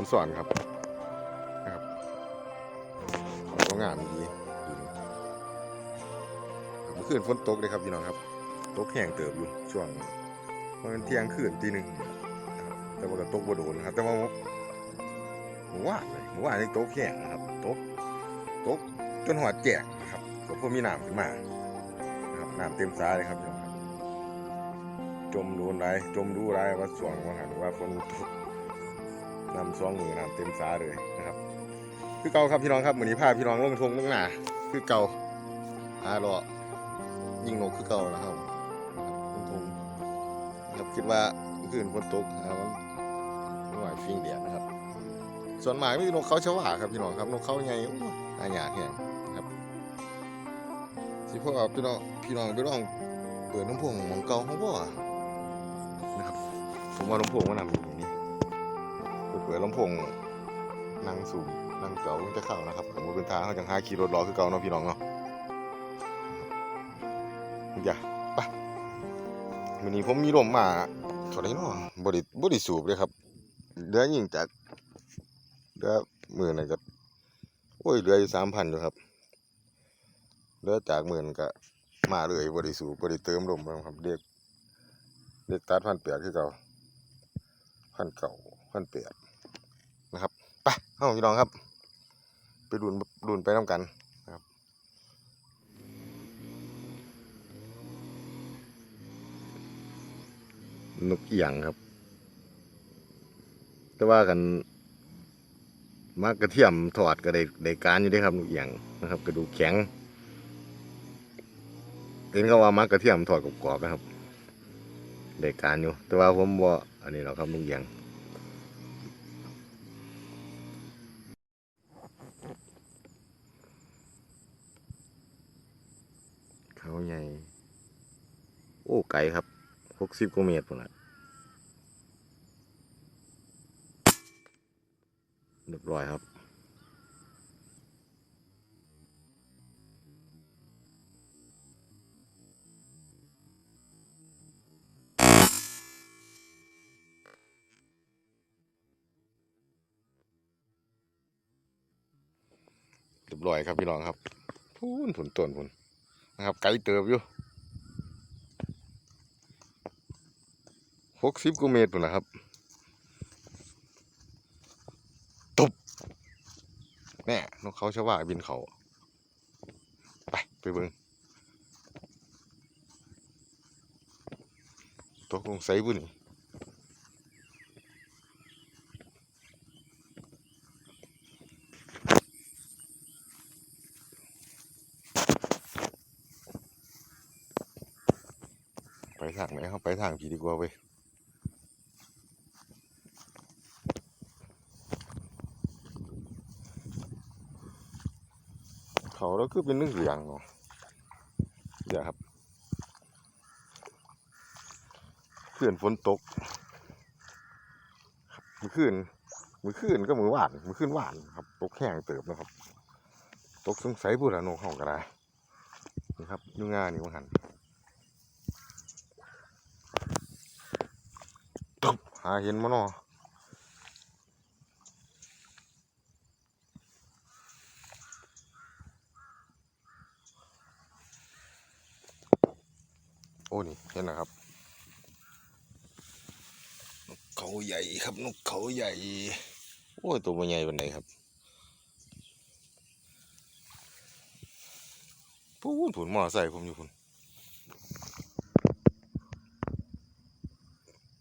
อนสอนครับนะครับก็งามดีดีเมื่อคืนฝนตกเลยครับพี่น้องครับ ตกแห้งเติบอยู่ช่วงมันเที่ยงคืนตีหนึ่งแต่ว่าก็ตกบ่โดนครับ แต่ว่าหมู่ว่าเลยหมู่ว่านนี่ตกแห้งนะครับตกตกจนหัวแจกนะครับก็พวกมีน้ำขึ้นมานะครับน้ำเต็มสาเลยครับพี่น้องครับจมโดนไรจมดูไรว่าสวงว่าหันว่าฝนตก นำซองมือน้ำเต็มสาเลยนะครับ คือเก่าครับพี่น้องครับเหมือนนี้พาพี่น้องลงทงลงหนาคือเก่าหารอยิงนกคือเก่านะครับลงทงนะครับคิดว่าคืนฝนตกนะครับมันไม่ไหวฟิงเดียดนะครับ ส่วนหมากมีนกเขาชวาครับพี่น้องครับนกเขาไงโอ้ยหายากแห้งนะครับสิพวกพี่น้องพี่น้องพี่น้องเปิดน้ำพวงหมองเก่าของพ่อนะครับผมว่าลำพงมันนำอยู่อย่างนี้ ปิดลำโพงนั่งสูงนั่งเก่าจะเข้านะครับผมว่าเป็นทางเขาจังหาขี่รถรอคือเก่าเนาะพี่น้องเนาะอย่าไปวันนี้ผมมีลมมาเท่าไรเนาะบริบริสูบเลยครับเดือยิ่งจากเดือหมื่นน่ะก็โอ้ยเหลืออยู่สามพันอยู่ครับเหลือจากหมื่นก็มาเลยบริสูบบริเติมลมครับเด็กเด็กตัดพันเปียคือเก่าพันเก่าพันเปียน เอาพี่น้องครับ ไปดุนดุนไปน้ำกันนะครับนกเอียงครับ แต่ว่ากันมากกระเทียมถอดก็ได้ได้การอยู่ด้ครับนกเอียงนะครับ กระดูกแข็งเห็นเขาว่ามักกระเทียมถอดกรอบๆนะครับได้การอยู่ แต่ว่าผมว่าอันนี้เราครับลุงเอียงเขาใหญ่ โอ้ไก่ครับหกสิบกิโลเมตรพุ่นละเรียบร้อยครับเรียบร้อยครับพี่น้องครับพูนผุนต้นผุนนะครับ ไก่เติบอยู่ หกสิบกิโลเมตรพุ่นนะครับตบแน่นกเขาชว่าบินเขา ไป ไปเบิงตกลงใส่บุนี่ไปทางไหนครับไปทางผีดีกว่าเว้ยเขา แล้วคือเป็นเรื่องเหลืองเนาะเดี๋ยวครับเพื่อนฝนตกมือคืนมือคืนก็มือหวานมือคืนหวานครับ ตกแห้งเติบนะครับ ตกสงสัยพูดอะโนห้องก็ได้นี่ครับยุ่งงานนี่ว่าหันตบหาเห็นมาเนาะ นี่เห็นนะครับ นกเขาใหญ่ครับ นกเขาใหญ่ โอ้ย ตัวมันใหญ่เป็นไงครับพูนผุนมอใส่ผมอยู่พุ่น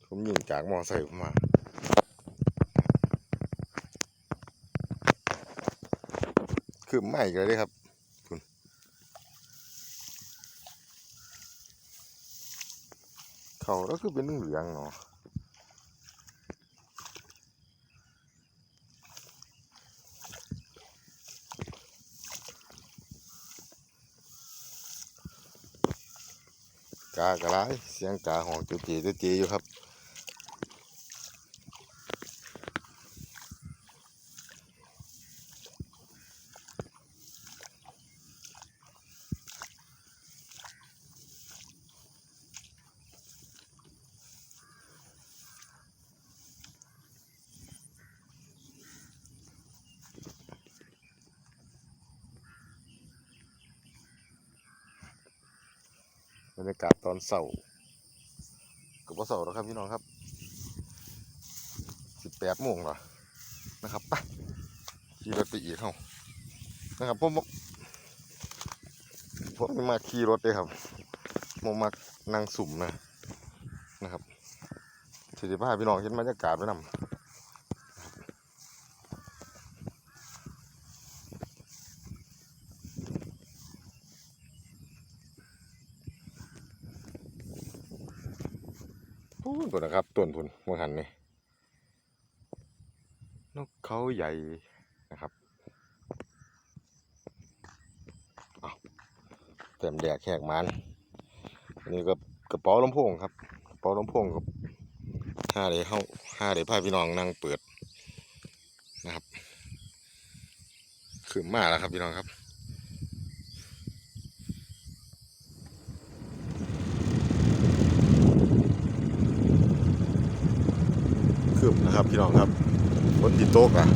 ผมยิงจากมอไซค์ผมมาคือไม่เลยเด้ครับคุณ เขาแล้วคือเป็นเหลืองเนาะกากระไรเสียงกาหองเจีจุจีอยู่ครับ รรยากาศตอนเสาร์กับว่าเสาร์แล้วครับพี่น้องครับสิบแปดโมงแล้วนะครับไปขี่รถไปอีกเข้านะครับผมบอกผมไม่มาขี่รถเลยครับผมมานั่งสุ่มนะนะครับสิบห้าพี่น้องเห็นบรรยากาศไว้นำ พูนพุ่นนะครับต้นพุ่นมองหันนี่นกเขาใหญ่นะครับเอาเต็มแดกแหกมันอันนี้ก็กระเป๋าลำโพงครับกระเป๋าลำโพงกับห้าเดี๋ยวเข้าห้าเดี๋ยวพาพี่น้องนั่งเปิดนะครับขึ้นมาแล้วครับพี่น้องครับ คืบนะครับพี่น้องครับฝนติดโต๊ะอะ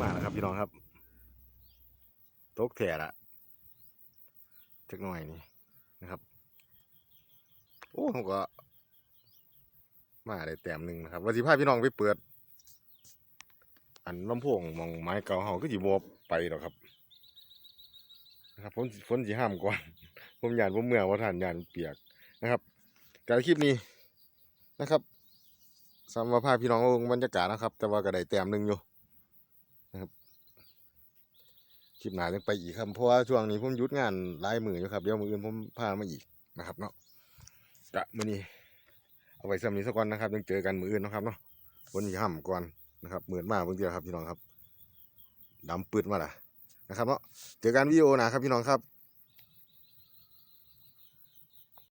มาแล้วครับพี่น้องครับโต๊ะแถละจักหน่อยนี่นะครับ โอ้ผมก็ มาได้แต้มหนึ่งนะครับว่าสิพาพี่น้องไปเปิด อันลำโพงมองไม้เก่าเฮาก็สิบ่ไปหรอกครับนะครับฝนฝนสิห้ามก่อนผมยานผมเมื่อว่าท่านยานเปียกนะครับ การคลิปนี้นะครับสำหรับพาพี่น้องเบิ่งบรรยากาศนะครับ แต่ว่าก็ได้แต้มหนึ่งอยู่นะครับคลิปหน้าจะไปอีกครับเพราะว่าช่วงนี้ผมหยุดงานหลายมืออยู่ครับเดี๋ยวมืออื่นผมพามาอีกนะครับเนาะกะมือนี้ เอาไว้สำนีสักวันนะครับยังเจอกันมืออื่นนะครับเนาะวันนี้ห้ำก่อนนะครับเหมือนมากเพิ่งเดียวครับพี่น้องครับดำปืดมาละนะครับเนาะเจอกันวิดีโอนะครับพี่น้องครับ